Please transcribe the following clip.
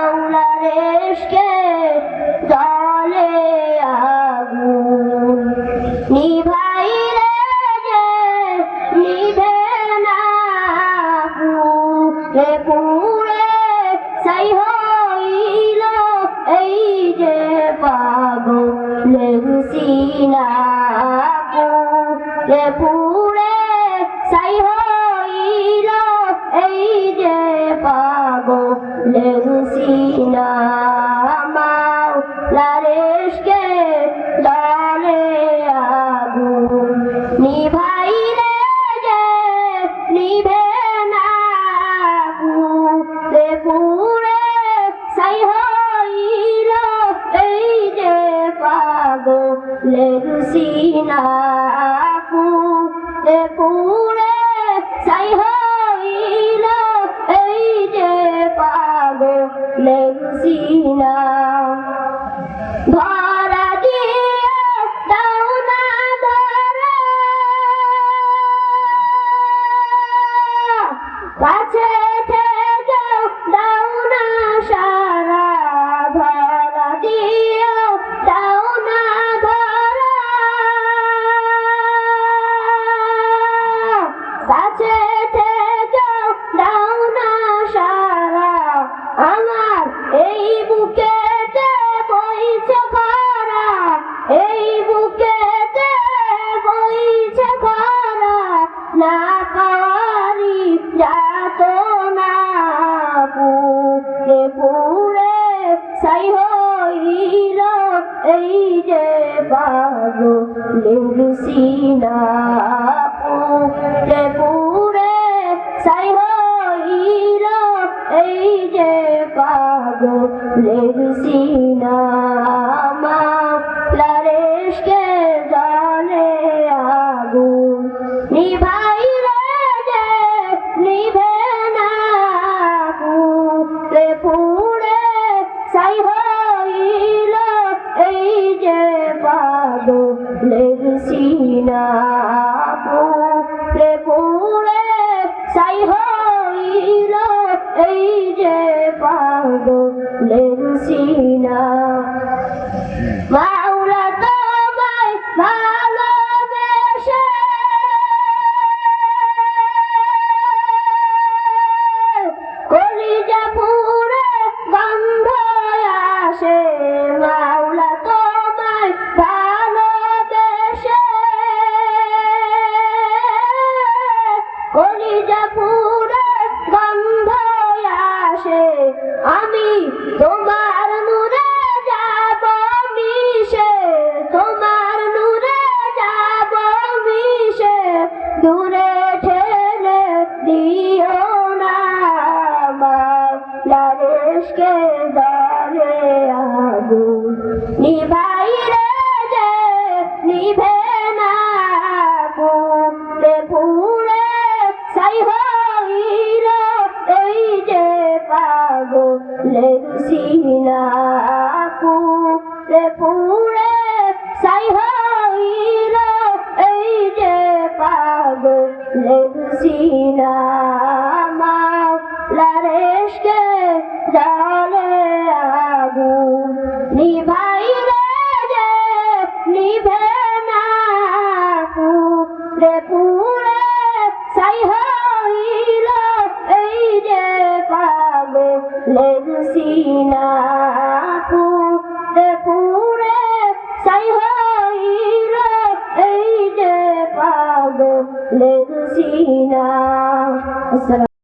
বাংলাদেশকে জলে আগুন। নিভাইলে যে নিভে না পুরে পুরে সাই হইল এই যে পাগলের সিনা পুরে পুরে সাই হইল পাগলের সিনা মাওলারেশকে দলে আগুন নিভাইলে যে নিভে না পুরে পুরে সাই হইল এই যে পাগলের সিনা পুরে পুরে পাগলের এই বুকেতে বইছে খরা, না পারি যাত না পুরে পুরে সাই হইল এই যে বাগো লিংসিনা পুরে পুরে সাই হইল এই যে পাগো লিংসিনা পুরে সাই হইল এই যে পাগলের সিনা পুরে পুরে সাই হইল এই যে পাগলের সিনা। মাওলা পাগলের সিনা পুরে সাই হইল, এই যে পাগলের সিনা মাওলারেশকে জলে আগুন নিভাই রে যে নিভে না পুরে পুরে সাই হইল, এই যে পাগলের সিনা পুরে পুরে সাই হইল এই যে পাগলের সিনা।